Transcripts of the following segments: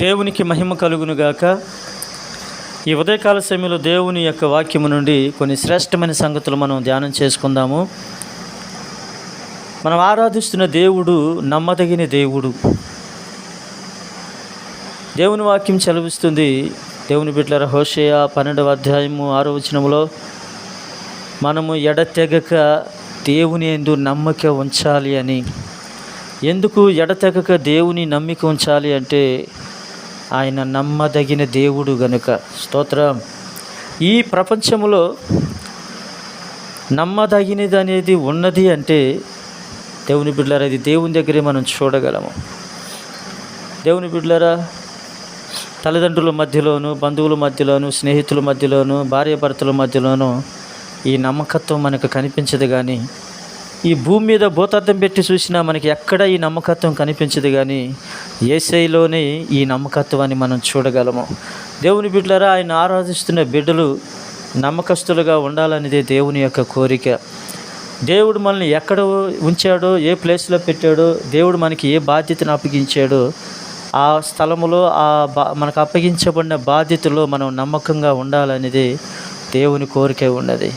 దేవునికి మహిమ కలుగునుగాక. ఈ ఉదయకాల సమయంలో దేవుని యొక్క వాక్యము నుండి కొన్ని శ్రేష్టమైన సంగతులు మనం ధ్యానం చేసుకుందాము. మనం ఆరాధిస్తున్న దేవుడు నమ్మదగిన దేవుడు. దేవుని వాక్యం చలవిస్తుంది దేవుని బిడ్డల హోషయ పన్నెండవ అధ్యాయము ఆరో వచనంలో మనము ఎడతెగక దేవుని ఎందు నమ్మక ఉంచాలి అని. ఎందుకు ఎడతెగక దేవుని నమ్మిక ఉంచాలి అంటే ఆయన నమ్మదగిన దేవుడు గనుక. స్తోత్రం. ఈ ప్రపంచంలో నమ్మదగినది అనేది ఉన్నది అంటే దేవుని బిడ్డలారా అది దేవుని దగ్గరే మనం చూడగలము. దేవుని బిడ్డలారా తల్లిదండ్రుల మధ్యలోను బంధువుల మధ్యలోను స్నేహితుల మధ్యలోను భార్యాభర్తల మధ్యలోను ఈ నమ్మకత్వం మనకు కనిపించదు కానీ ఈ భూమి మీద భూతార్థం పెట్టి చూసినా మనకి ఎక్కడ ఈ నమ్మకత్వం కనిపించదు కానీ ఏసైలోనే ఈ నమ్మకత్వాన్ని మనం చూడగలము. దేవుని బిడ్డలారా ఆయన ఆరాధిస్తున్న బిడ్డలు నమ్మకస్తులుగా ఉండాలనేదే దేవుని యొక్క కోరిక. దేవుడు మనల్ని ఎక్కడ ఉంచాడో ఏ ప్లేస్లో పెట్టాడో దేవుడు మనకి ఏ బాధ్యతను అప్పగించాడో ఆ స్థలములో ఆ బా మనకు అప్పగించబడిన బాధ్యతలో మనం నమ్మకంగా ఉండాలనేది దేవుని కోరిక ఉన్నది.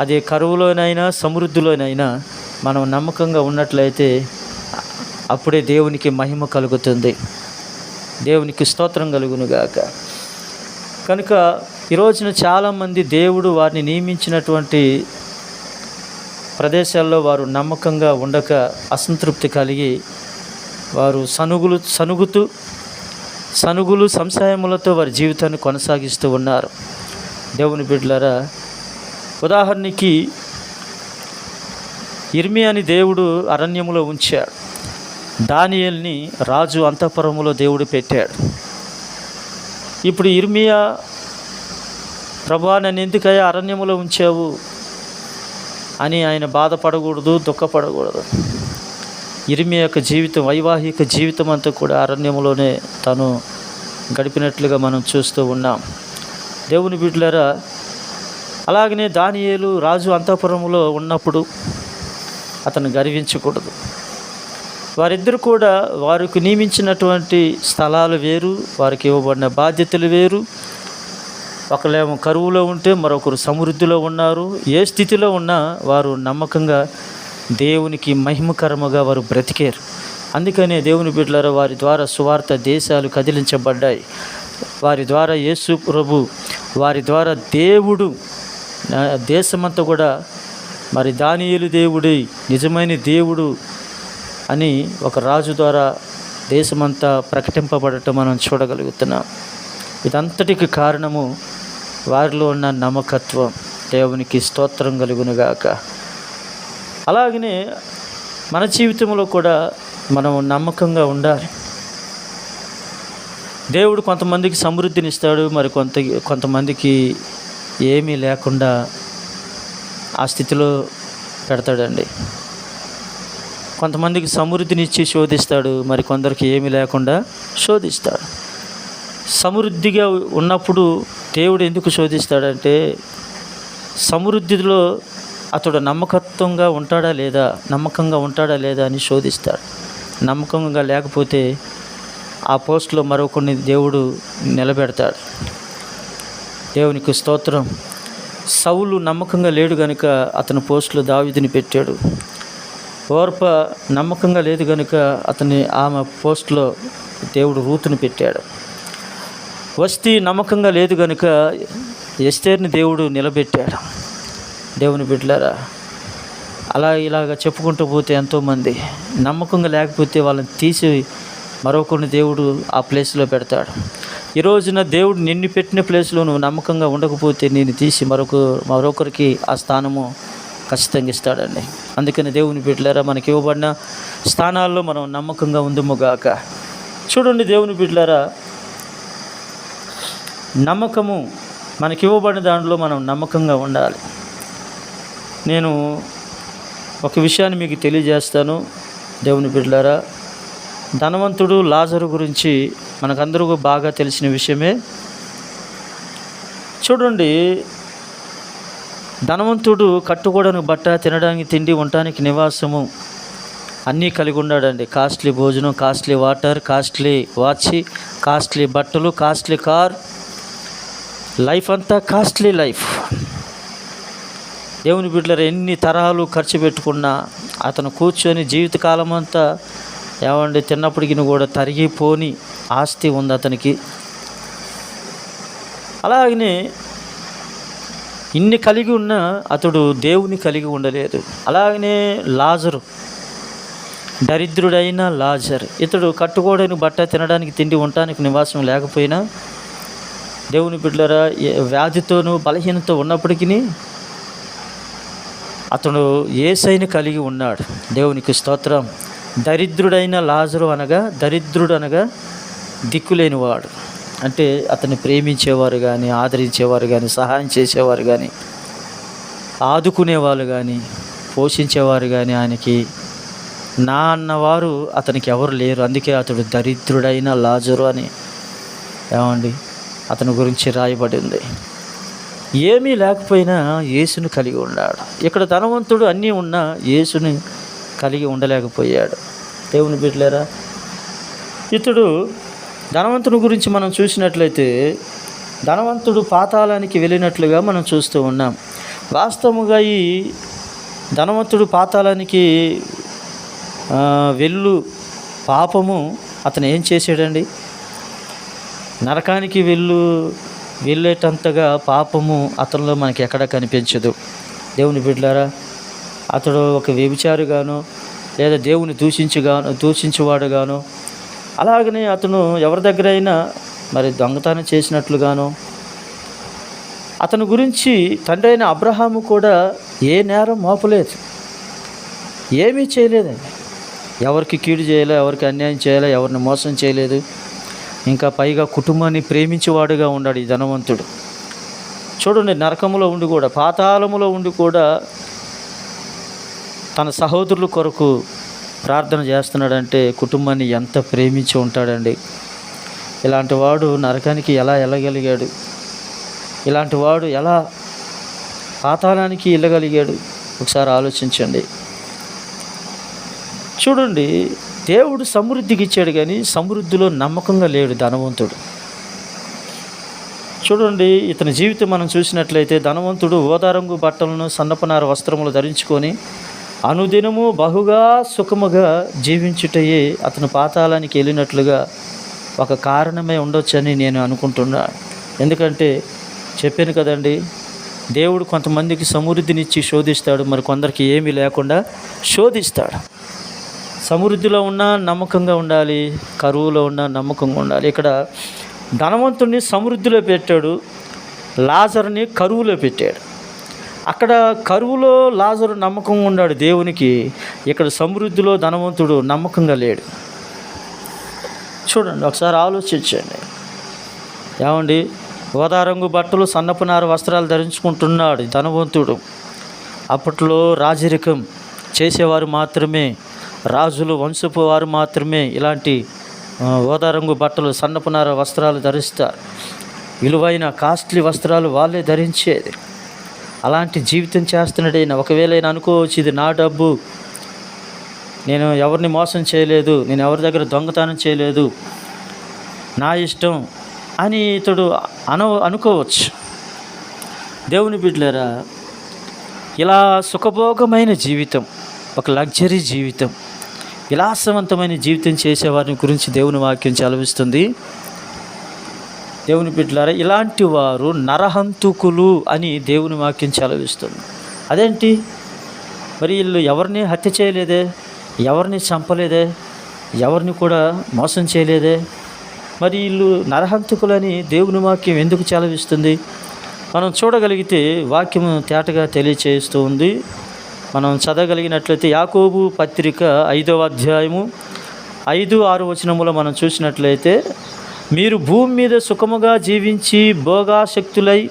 అది కరువులోనైనా సమృద్ధిలోనైనా మనం నమ్మకంగా ఉన్నట్లయితే అప్పుడే దేవునికి మహిమ కలుగుతుంది. దేవునికి స్తోత్రం కలుగునుగాక. కనుక ఈ రోజున చాలామంది దేవుడు వారిని నియమించినటువంటి ప్రదేశాల్లో వారు నమ్మకంగా ఉండక అసంతృప్తి కలిగి వారు సనుగులు సనుగుతూ సనుగులు సంశయములతో వారి జీవితాన్ని కొనసాగిస్తూ ఉన్నారు. దేవుని బిడ్డలారా ఉదాహరణకి ఇర్మియాని దేవుడు అరణ్యములో ఉంచాడు. దానియల్ని రాజు అంతఃపురములో దేవుడు పెట్టాడు. ఇప్పుడు ఇర్మియా ప్రభా నన్ను ఎందుకయ్యా అరణ్యములో ఉంచావు? అని ఆయన బాధపడకూడదు దుఃఖపడకూడదు. ఇరిమి యొక్క జీవితం వైవాహిక జీవితం అంతా కూడా అరణ్యంలోనే తను గడిపినట్లుగా మనం చూస్తూ ఉన్నాం. దేవుని బిడ్డలారా అలాగనే దానియేలు రాజు అంతఃపురంలో ఉన్నప్పుడు అతను గర్వించకూడదు. వారిద్దరు కూడా వారికి నియమించినటువంటి స్థలాలు వేరు వారికి ఇవ్వబడిన బాధ్యతలు వేరు. ఒకళ్ళేమో కరువులో ఉంటే మరొకరు సమృద్ధిలో ఉన్నారు. ఏ స్థితిలో ఉన్నా వారు నమ్మకంగా దేవునికి మహిమకరముగా వారు బ్రతికారు. అందుకనే దేవుని బిడ్డలారు వారి ద్వారా సువార్త దేశాలు కదిలించబడ్డాయి. వారి ద్వారా యేసు ప్రభు వారి ద్వారా దేవుడు దేశమంతా కూడా మరి దానియలు దేవుడి నిజమైన దేవుడు అని ఒక రాజు ద్వారా దేశమంతా ప్రకటింపబడటం మనం చూడగలుగుతున్నాం. ఇదంతటికి కారణము వారిలో ఉన్న నమ్మకత్వం. దేవునికి స్తోత్రం కలుగునుగాక. అలాగనే మన జీవితంలో కూడా మనం నమ్మకంగా ఉండాలి. దేవుడు కొంతమందికి సమృద్ధిని ఇస్తాడు మరి కొంత కొంతమందికి ఏమీ లేకుండా ఆ స్థితిలో పెడతాడండి. కొంతమందికి సమృద్ధినిచ్చి శోధిస్తాడు మరి కొందరికి ఏమీ లేకుండా శోధిస్తాడు. సమృద్ధిగా ఉన్నప్పుడు దేవుడు ఎందుకు శోధిస్తాడంటే సమృద్ధిలో అతడు నమ్మకత్వంగా ఉంటాడా లేదా నమ్మకంగా ఉంటాడా లేదా అని శోధిస్తాడు. నమ్మకంగా లేకపోతే ఆ పోస్ట్లో మరొకరిని దేవుడు నిలబెడతాడు. దేవునికి స్తోత్రం. సౌలు నమ్మకంగా లేడు గనుక అతని పోస్టులో దావిదిని పెట్టాడు. ఓర్ప నమ్మకంగా లేదు కనుక అతని ఆమె పోస్ట్లో దేవుడు రూతుని పెట్టాడు. వస్తీ నమ్మకంగా లేదు కనుక ఎస్తేర్ని దేవుడు నిలబెట్టాడు. దేవుని బిడ్డలారా అలా ఇలాగ చెప్పుకుంటూ పోతే ఎంతోమంది నమ్మకంగా లేకపోతే వాళ్ళని తీసి మరొకరిని దేవుడు ఆ ప్లేస్లో పెడతాడు. ఈ రోజున దేవుడు నిన్ను పెట్టిన ప్లేస్లో నువ్వు నమ్మకంగా ఉండకపోతే నేను తీసి మరొక మరొకరికి ఆ స్థానము ఖచ్చితంగా ఇస్తాడండి. అందుకని దేవుని బిడ్డలారా మనకి ఇవ్వబడిన స్థానాల్లో మనం నమ్మకంగా ఉందముగాక చూడండి దేవుని బిడ్డలారా నమ్మకము మనకి ఇవ్వబడిన దాంట్లో మనం నమ్మకంగా ఉండాలి. నేను ఒక విషయాన్ని మీకు తెలియజేస్తాను. దేవుని బిడ్డలారా ధనవంతుడు లాజరు గురించి మనకందరూ బాగా తెలిసిన విషయమే. చూడండి ధనవంతుడు కట్టుకోవడానికి బట్ట తినడానికి తిండి ఉండటానికి నివాసము అన్నీ కలిగి ఉన్నాడండి. కాస్ట్లీ భోజనం costly water costly watch costly బట్టలు కాస్ట్లీ కార్. లైఫ్ అంతా కాస్ట్లీ లైఫ్. దేవుని బిడ్డలు ఎన్ని తరాలు ఖర్చు పెట్టుకున్నా అతను కూర్చొని జీవితకాలం అంతా ఏమండి తిన్నప్పటికి కూడా తరిగిపోని ఆస్తి ఉంది అతనికి. అలాగనే ఇన్ని కలిగి ఉన్న అతడు దేవుని కలిగి ఉండలేదు. అలాగనే లాజరు దరిద్రుడైన లాజర్ ఇతడు కట్టుకోవడానికి బట్ట తినడానికి తిండి ఉండటానికి నివాసం లేకపోయినా దేవుని బిడ్డలరా వ్యాధితోనూ బలహీనతో ఉన్నప్పటికీ అతడు ఏసైని కలిగి ఉన్నాడు? దేవునికి స్తోత్రం. దరిద్రుడైన లాజరు అనగా దరిద్రుడు అనగా దిక్కులేనివాడు. అంటే అతన్ని ప్రేమించేవారు కానీ ఆదరించేవారు కానీ సహాయం చేసేవారు కానీ ఆదుకునేవాళ్ళు కానీ పోషించేవారు కానీ ఆయనకి నా అన్నవారు అతనికి ఎవరు లేరు. అందుకే అతడు దరిద్రుడైన లాజరు అని ఏమండి? అతని గురించి రాయబడింది ఏమీ లేకపోయినా యేసుని కలిగి ఉన్నాడు. ఇక్కడ ధనవంతుడు అన్నీ ఉన్నా యేసుని కలిగి ఉండలేకపోయాడు. దేవుని బిడ్డలేరా ఇతడు ధనవంతుని గురించి మనం చూసినట్లయితే ధనవంతుడు పాతాళానికి వెళ్ళినట్లుగా మనం చూస్తూ ఉన్నాం. వాస్తవముగా ఈ ధనవంతుడు పాతాళానికి వెళ్ళు పాపము అతను ఏం చేశాడండి? నరకానికి వెళ్ళు వెళ్ళేటంతగా పాపము అతనిలో మనకి ఎక్కడ కనిపించదు. దేవుని బిడ్డారా అతడు ఒక వ్యభిచారిగాను లేదా దేవుని దూషించుగాను దూషించేవాడుగాను అలాగనే అతను ఎవరి దగ్గర అయినా మరి దొంగతనం చేసినట్లుగాను అతని గురించి తండ్రి అయిన అబ్రహాము కూడా ఏ నేరం మోపలేదు. ఏమీ చేయలేదండి ఎవరికి కీడు చేయలే ఎవరికి అన్యాయం చేయలే ఎవరిని మోసం చేయలేదు. ఇంకా పైగా కుటుంబాన్ని ప్రేమించేవాడుగా ఉన్నాడు ఈ ధనవంతుడు. చూడండి నరకములో ఉండి కూడా పాతాళములో ఉండి కూడా తన సహోదరుల కొరకు ప్రార్థన చేస్తున్నాడంటే కుటుంబాన్ని ఎంత ప్రేమించి ఉంటాడండి. ఇలాంటి వాడు నరకానికి ఎలా వెళ్ళగలిగాడు? ఇలాంటి వాడు ఎలా పాతాళానికి వెళ్ళగలిగాడు? ఒకసారి ఆలోచించండి. చూడండి దేవుడు సమృద్ధికి ఇచ్చాడు కానీ సమృద్ధిలో నమ్మకంగా లేడు ధనవంతుడు. చూడండి ఇతని జీవితం మనం చూసినట్లయితే ధనవంతుడు ఓదారంగు బట్టలను సన్నపనార వస్త్రములు ధరించుకొని అనుదినము బహుగా సుఖముగా జీవించుటయే అతను పాతాళానికి వెళ్ళినట్లుగా ఒక కారణమే ఉండొచ్చని నేను అనుకుంటున్నా. ఎందుకంటే చెప్పాను కదండి దేవుడు కొంతమందికి సమృద్ధినిచ్చి శోధిస్తాడు మరి కొందరికి ఏమీ లేకుండా శోధిస్తాడు. సమృద్ధిలో ఉన్న నమ్మకంగా ఉండాలి కరువులో ఉన్న నమ్మకంగా ఉండాలి. ఇక్కడ ధనవంతుడిని సమృద్ధిలో పెట్టాడు లాజర్ని కరువులో పెట్టాడు. అక్కడ కరువులో లాజరు నమ్మకం ఉన్నాడు దేవునికి. ఇక్కడ సమృద్ధిలో ధనవంతుడు నమ్మకంగా లేడు. చూడండి ఒకసారి ఆలోచించండి. ఏమండి? గోదారంగు బట్టలు సన్నపునార వస్త్రాలు ధరించుకుంటున్నాడు ధనవంతుడు. అప్పట్లో రాజరికం చేసేవారు మాత్రమే రాజులు వంశపు వారు మాత్రమే ఇలాంటి ఓదారంగు బట్టలు సన్నపునార వస్త్రాలు ధరిస్తారు. విలువైన కాస్ట్లీ వస్త్రాలు వాళ్ళే ధరించేది. అలాంటి జీవితం చేస్తున్నాడు ఒకవేళ నేను అనుకోవచ్చు ఇది నా డబ్బు నేను ఎవరిని మోసం చేయలేదు నేను ఎవరి దగ్గర దొంగతనం చేయలేదు నా ఇష్టం అని ఇతడు అను అనుకోవచ్చు. దేవుని బిడ్డలరా ఇలా సుఖభోగమైన జీవితం ఒక లగ్జరీ జీవితం విలాసవంతమైన జీవితం చేసేవారిని గురించి దేవుని వాక్యం చలవిస్తుంది దేవుని బిడ్డలారా ఇలాంటి వారు నరహంతుకులు అని దేవుని వాక్యం చలవిస్తుంది అదేంటి? మరి వీళ్ళు ఎవరిని హత్య చేయలేదే? ఎవరిని చంపలేదే? ఎవరిని కూడా మోసం చేయలేదే? మరి వీళ్ళు నరహంతుకులని దేవుని వాక్యం ఎందుకు చలవిస్తుంది మనం చూడగలిగితే వాక్యం తేటగా తెలియచేస్తూ ఉంది. మనం చదవగలిగినట్లయితే యాకోబు పత్రిక ఐదవ అధ్యాయము ఐదు ఆరు వచనములో మనం చూసినట్లయితే మీరు భూమి మీద సుఖముగా జీవించి భోగాశక్తులై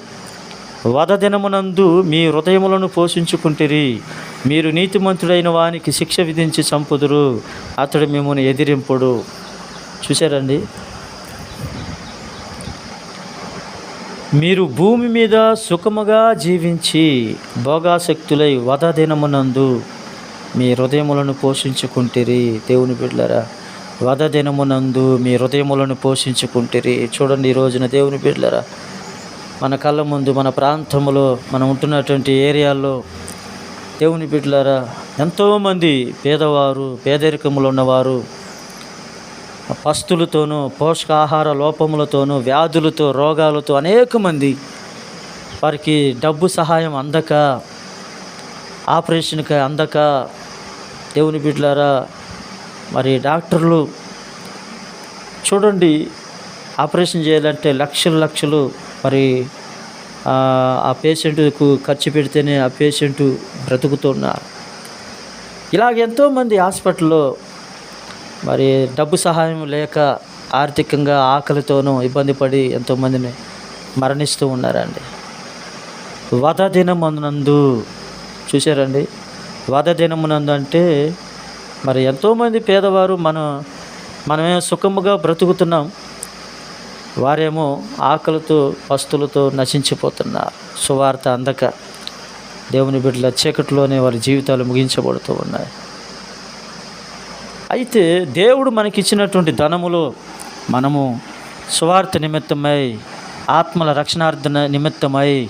వధదినమునందు మీ హృదయములను పోషించుకుంటిరి. మీరు నీతిమంతుడైన వానికి శిక్ష విధించి చంపుదురు. అతడు మిమ్మల్ని ఎదిరింపుడు. చూశారండి? మీరు భూమి మీద సుఖముగా జీవించి భోగాశక్తులై వధదినమునందు మీ హృదయములను పోషించుకుంటిరి. దేవుని బిడ్డలరా వద దినమునందు మీ హృదయములను పోషించుకుంటిరి. చూడండి ఈ రోజున దేవుని బిడ్డలరా మన కళ్ళ ముందు మన ప్రాంతంలో మనం ఉంటున్నటువంటి ఏరియాల్లో దేవుని బిడ్డలారా ఎంతోమంది పేదవారు పేదరికములు ఉన్నవారు పస్తులతోనూ పోషకాహార లోపములతోనూ వ్యాధులతో రోగాలతో అనేక మంది వారికి డబ్బు సహాయం అందక ఆపరేషన్కి అందక దేవుని బిడ్డలారా మరి డాక్టర్లు చూడండి ఆపరేషన్ చేయాలంటే లక్షలు లక్షలు మరి ఆ పేషెంట్కు ఖర్చు పెడితేనే ఆ పేషెంట్ బ్రతుకుతున్నారు. ఇలాగ ఎంతోమంది హాస్పిటల్లో మరి డబ్బు సహాయం లేక ఆర్థికంగా ఆకలితోనూ ఇబ్బంది పడి ఎంతోమందిని మరణిస్తూ ఉన్నారండి. వధ దినమునందు చూశారండి. వధ దినమునందు అంటే మరి ఎంతోమంది పేదవారు మనం మనమే సుఖముగా బ్రతుకుతున్నాం. వారేమో ఆకలితో పస్తులతో నశించిపోతున్నారు. సువార్త అందక దేవుని బిడ్డల చీకటిలోనే వారి జీవితాలు ముగించబడుతూ ఉన్నాయి. అయితే దేవుడు మనకిచ్చినటువంటి ధనములో మనము సువార్త నిమిత్తమై ఆత్మల రక్షణార్థ నిమిత్తమై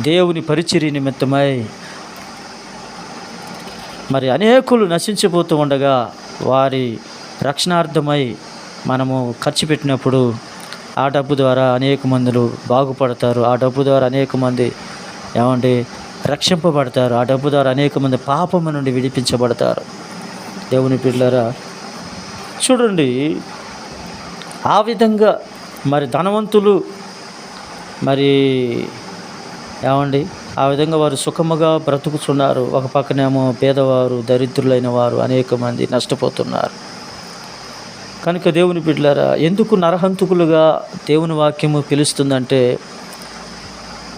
దేవుని పరిచర్య నిమిత్తమై మరి అనేకులు నశించిపోతూ ఉండగా వారి రక్షణార్థమై మనము ఖర్చు పెట్టినప్పుడు ఆ డబ్బు ద్వారా అనేక మందులు బాగుపడతారు. ఆ డబ్బు ద్వారా అనేక మంది ఏమంటే రక్షింపబడతారు. ఆ డబ్బు ద్వారా అనేక మంది పాపము నుండి విడిపించబడతారు. దేవుని పిల్లరా చూడండి ఆ విధంగా మరి ధనవంతులు మరి ఏమండి ఆ విధంగా వారు సుఖముగా బ్రతుకుతున్నారు. ఒక పక్కనేమో పేదవారు దరిద్రులైన వారు అనేక మంది నష్టపోతున్నారు. కనుక దేవుని బిడ్డలారా ఎందుకు నరహంతుకులుగా దేవుని వాక్యము పిలుస్తుందంటే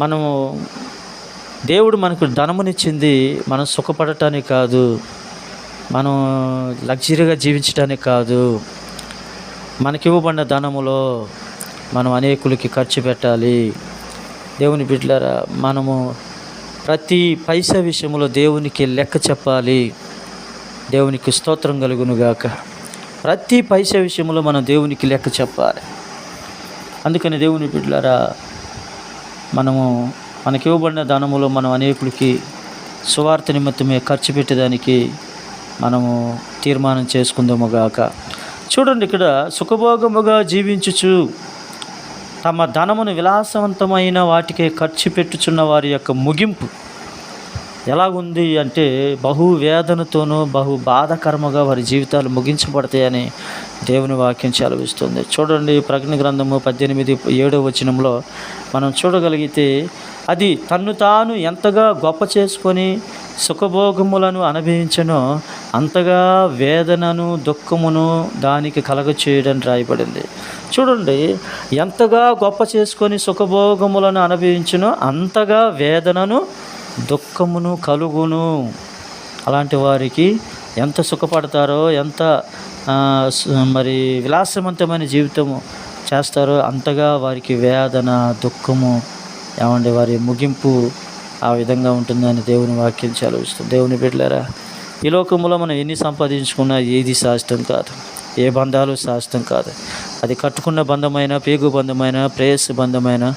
మనము దేవుడు మనకు ధనమునిచ్చింది మనం సుఖపడటానికి కాదు మనం లగ్జరీగా జీవించడానికి కాదు. మనకివ్వబడిన ధనములో మనం అనేకులకి ఖర్చు పెట్టాలి. దేవుని బిడ్డలారా మనము ప్రతి పైసా విషయంలో దేవునికి లెక్క చెప్పాలి. దేవునికి స్తోత్రం కలుగునుగాక. ప్రతి పైసా విషయంలో మనం దేవునికి లెక్క చెప్పాలి. అందుకని దేవుని బిడ్డలారా మనము మనకి ఇవ్వబడిన ధనములో మనం అనేకులకి సువార్త నిమిత్తమే ఖర్చు పెట్టేదానికి మనము తీర్మానం చేసుకుందాము గాక చూడండి ఇక్కడ సుఖభోగముగా జీవించుచు తమ ధనమును విలాసవంతమైన వాటికే ఖర్చు పెట్టుచున్న వారి యొక్క ముగింపు ఎలాగుంది అంటే బహు వేదనతోనూ బహు బాధకరముగా వారి జీవితాలు ముగించబడతాయని దేవుని వాక్యం చలవిస్తుంది చూడండి ప్రజ్ఞ గ్రంథము పద్దెనిమిది ఏడో వచనంలో మనం చూడగలిగితే అది తన్ను తాను ఎంతగా గొప్ప చేసుకొని సుఖభోగములను అనుభవించనో అంతగా వేదనను దుఃఖమును దానికి కలగ చేయడం రాయబడింది. చూడండి ఎంతగా గొప్ప చేసుకొని సుఖభోగములను అనుభవించునో అంతగా వేదనను దుఃఖమును కలుగును. అలాంటి వారికి ఎంత సుఖపడతారో ఎంత మరి విలాసవంతమైన జీవితము చేస్తారో అంతగా వారికి వేదన దుఃఖము ఏమండి వారి ముగింపు ఆ విధంగా ఉంటుందని దేవుని వాక్యం చదివిస్తుంది. దేవుని బిడ్డలారా ఈ లోకంలో మనం ఎన్ని సంపాదించుకున్నా ఏది శాశ్వతం కాదు. ఏ బంధాలు శాశ్వతం కాదు. అది కట్టుకున్న బంధమైన పేగు బంధమైన ప్రేయస్ బంధమైన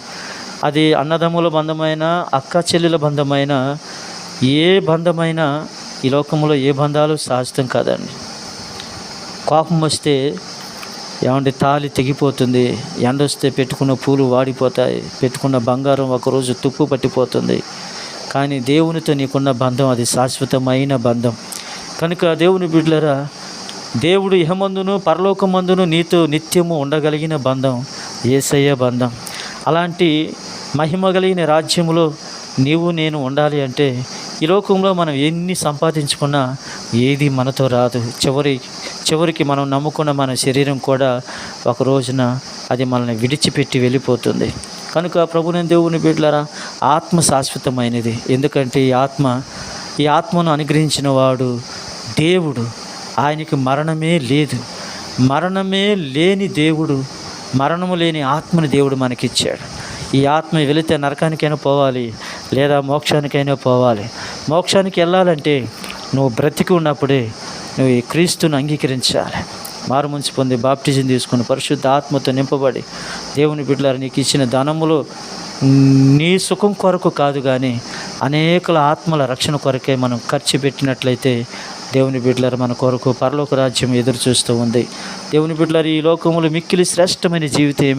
అది అన్నదమ్ముల బంధమైన అక్క చెల్లెల బంధమైన ఏ బంధమైనా ఈ లోకంలో ఏ బంధాలు శాశ్వతం కాదండి. కోపం వస్తే ఏమంటే తాలి తెగిపోతుంది ఎండ వస్తే పెట్టుకున్న పూలు వాడిపోతాయి పెట్టుకున్న బంగారం ఒకరోజు తుప్పు పట్టిపోతుంది. కానీ దేవునితో నీకున్న బంధం అది శాశ్వతమైన బంధం. కనుక దేవుని బిడ్డలరా దేవుడు ఇహమందును పరలోకమందును నీతో నిత్యము ఉండగలిగిన బంధం ఏసయ్య బంధం. అలాంటి మహిమ కలిగిన రాజ్యంలో నీవు నేను ఉండాలి అంటే ఈ లోకంలో మనం ఎన్ని సంపాదించుకున్నా ఏది మనతో రాదు. చివరి చివరికి మనం నమ్ముకున్న మన శరీరం కూడా ఒక రోజున అది మనల్ని విడిచిపెట్టి వెళ్ళిపోతుంది. కనుక ప్రభుని దేవుని బిడ్డలారా ఆత్మ శాశ్వతమైనది. ఎందుకంటే ఈ ఆత్మ ఈ ఆత్మను అనుగ్రహించిన వాడు దేవుడు. ఆయనకి మరణమే లేదు. మరణమే లేని దేవుడు మరణము లేని ఆత్మని దేవుడు మనకిచ్చాడు. ఈ ఆత్మ వెళితే నరకానికైనా పోవాలి లేదా మోక్షానికైనా పోవాలి. మోక్షానికి వెళ్ళాలంటే నువ్వు బ్రతికి ఉన్నప్పుడే నువ్వు ఈ క్రీస్తును అంగీకరించాలి. మారు మనసు పొంది బాప్టిజం తీసుకుని పరిశుద్ధ ఆత్మతో నింపబడి దేవుని బిడ్డలారు నీకు ఇచ్చిన ధనములు నీ సుఖం కొరకు కాదు కానీ అనేకుల ఆత్మల రక్షణ కొరకే మనం ఖర్చు పెట్టినట్లయితే దేవుని బిడ్డలారు మన కొరకు పరలోక రాజ్యం ఎదురు చూస్తూ ఉంది. దేవుని బిడ్డలారు ఈ లోకములు మిక్కిలి శ్రేష్టమైన జీవితం ఏమిటి